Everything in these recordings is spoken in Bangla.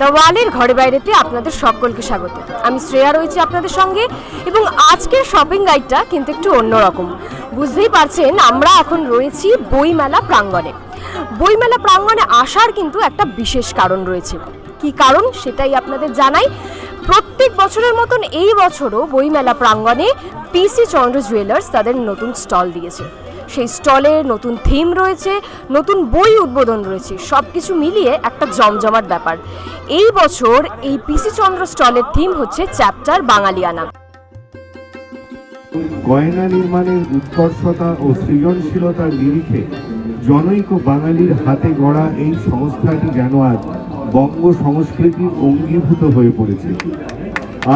দেওয়ালের ঘরে বাইরেতে আপনাদের সকলকে স্বাগত। আমি শ্রেয়া রয়েছি আপনাদের সঙ্গে এবং আজকের শপিং গাইডটা কিন্তু একটু অন্যরকম। বুঝতেই পারছেন, আমরা এখন রয়েছি বইমেলা প্রাঙ্গণে। বইমেলা প্রাঙ্গণে আসার কিন্তু একটা বিশেষ কারণ রয়েছে। কি কারণ? সেটাই আপনাদের জানাই। প্রত্যেক বছরের মতন এই বছরও বইমেলা প্রাঙ্গণে পিসি চন্দ্র জুয়েলার্স তাদের নতুন স্টল দিয়েছে। সেই স্টলে নতুন থিম রয়েছে, নতুন বই উদ্বোধন রয়েছে সব কিছু মিলিয়ে একটা জমজমাট ব্যাপার। এই বছর এই পিসি চন্দ্র স্টলের থিম হচ্ছে চ্যাপ্টার বাঙালিয়ানা। গয়না নির্মাণের উৎকর্ষতা ও সৃজনশীলতার নিরিখে জনৈক বাঙালির হাতে গড়া এই সংস্থাটি যেন আজ বঙ্গ সংস্কৃতির অঙ্গীভূত হয়ে পড়েছে।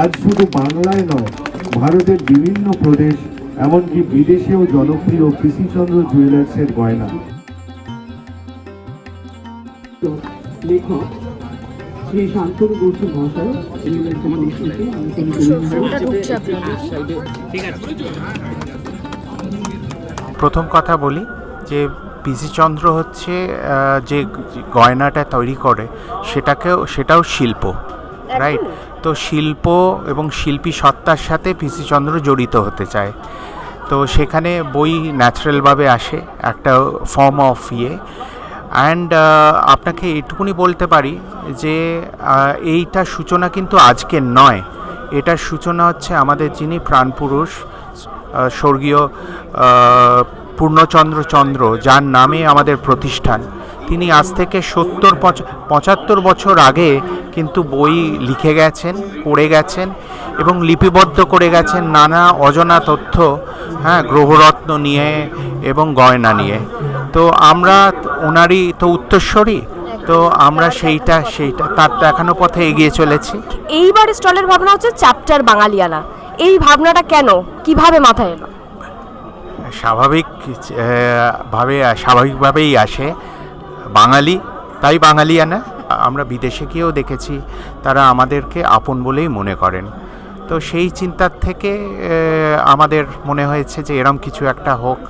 আজ শুধু বাংলায় নয়, ভারতের বিভিন্ন প্রদেশ এমনকি বিদেশেও জনপ্রিয় কৃষিচন্দ্র জুয়েলার্সের গয়না। লেখক শ্রী শান্তনু মহাশয় প্রথম কথা বলি যে পিসি চন্দ্র হচ্ছে যে গয়নাটা তৈরি করে সেটাকেও সেটাও শিল্প রাইট তো শিল্প এবং শিল্পী সত্তার সাথে পিসি চন্দ্র জড়িত হতে চায়। তো সেখানে বই ন্যাচারালভাবে আসে, একটা ফর্ম অফ ইয়ে। অ্যান্ড আপনাকে এটুকুনি বলতে পারি যে এইটা সূচনা কিন্তু আজকের নয়। এটার সূচনা হচ্ছে আমাদের যিনি প্রাণপুরুষ স্বর্গীয় পূর্ণচন্দ্র চন্দ্র, যার নামে আমাদের প্রতিষ্ঠান। তিনি আজ থেকে সত্তর পঁচাত্তর বছর আগে কিন্তু বই লিখে গেছেন করে গেছেন এবং লিপিবদ্ধ করে গেছেন নানা অজানা তথ্য হ্যাঁ গ্রহরত্ন নিয়ে এবং গয়না নিয়ে। তো আমরা ওনারই তো উত্তরস্বরী, তো আমরা সেইটা সেইটা, তার দেখানো পথে এগিয়ে চলেছি। এইবার স্টলের ভাবনা হচ্ছে চ্যাপ্টার বাঙালিয়ানা। এই ভাবনাটা কেন? কীভাবে মাথায় এলো? স্বাভাবিক ভাবে, স্বাভাবিকভাবেই আসে বাঙালি। তাই বাঙালিয়ানা আমরা বিদেশে গিয়েও দেখেছি, তারা আমাদেরকে আপন বলেই মনে করেন। তো সেই চিন্তার থেকে আমাদের মনে হয়েছে যে এরম কিছু একটা হোক।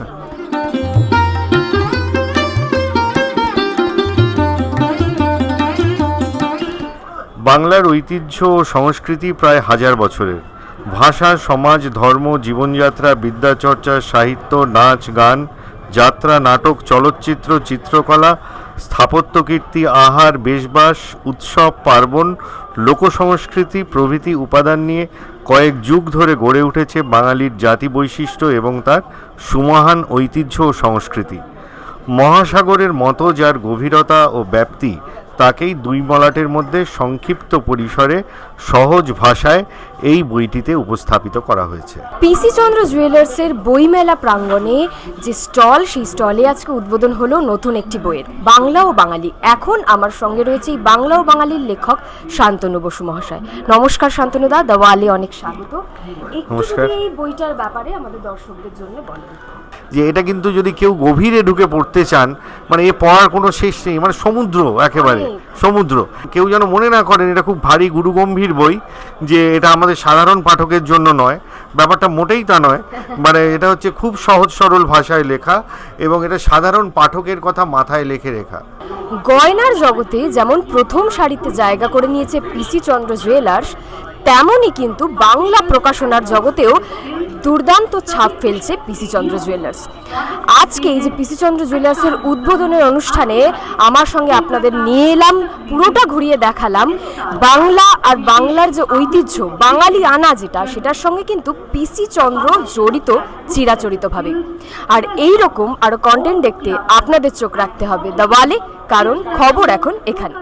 বাংলার ঐতিহ্য ও সংস্কৃতি প্রায় হাজার বছরের। ভাষা, সমাজ, ধর্ম, জীবনযাত্রা, বিদ্যাচর্চা, সাহিত্য, নাচ, গান, যাত্রা, নাটক, চলচ্চিত্র, চিত্রকলা স্থাপত্যকীর্তি আহার, বেশবাস, উৎসব, পার্বণ, লোকসংস্কৃতি, প্রভৃতি উপাদান নিয়ে কয়েক যুগ ধরে গড়ে উঠেছে বাঙালির জাতি বৈশিষ্ট্য এবং তার সুমহান ঐতিহ্য ও সংস্কৃতি। মহাসাগরের মতো যার গভীরতা ও ব্যাপ্তি তাকেই দুই মলাটের মধ্যে সংক্ষিপ্ত পরিসরে সহজ ভাষায় এই বইটিতে উপস্থাপিত করা হয়েছে। পিসি চন্দ্র জুয়েলার্সের বইমেলা প্রাঙ্গণে যে স্টল সেই স্টলে আজকে উদ্বোধন হলো নতুন একটি বইয়ের বাংলা ও বাঙালি। এখন আমার সঙ্গে রয়েছে এই বাংলা ও বাঙালির লেখক শান্তনু বসু মহাশয়। নমস্কার শান্তনু দা দেওয়ালে অনেক স্বাগত। একটু এই বইটার ব্যাপারে আমাদের দর্শকদের জন্য বলেন। যে এটা কিন্তু যদি কেউ গভীরে ঢুকে পড়তে চান মানে এ পড়ার কোনো শেষ নেই মানে সমুদ্র একেবারে সমুদ্র। কেউ যেন মনে না করেন এটা খুব ভারী গুরুগম্ভীর বই যে এটা আমাদের সাধারণ পাঠকের জন্য নয় ব্যাপারটা মোটেই তা নয় মানে এটা হচ্ছে খুব সহজ সরল ভাষায় লেখা এবং এটা সাধারণ পাঠকের কথা মাথায় লেখে রেখা। গয়নার জগতে যেমন প্রথম সারিতে জায়গা করে নিয়েছে পিসি চন্দ্র জুয়েলার্স তেমনই কিন্তু বাংলা প্রকাশনার জগতেও দুর্দান্ত ছাপ ফেলছে পিসি চন্দ্র জুয়েলার্স আজকে এই যে পিসি চন্দ্র জুয়েলার্সের উদ্বোধনের অনুষ্ঠানে আমার সঙ্গে আপনাদের নিয়ে এলাম, পুরোটা ঘুরিয়ে দেখালাম। বাংলা আর বাংলার যে ঐতিহ্য, বাঙালি আনা যেটা, সেটার সঙ্গে কিন্তু পিসি চন্দ্র জড়িত চিরাচরিতভাবে। আর এই রকম আরও কন্টেন্ট দেখতে আপনাদের চোখ রাখতে হবে দেওয়ালে, কারণ খবর এখন এখানে।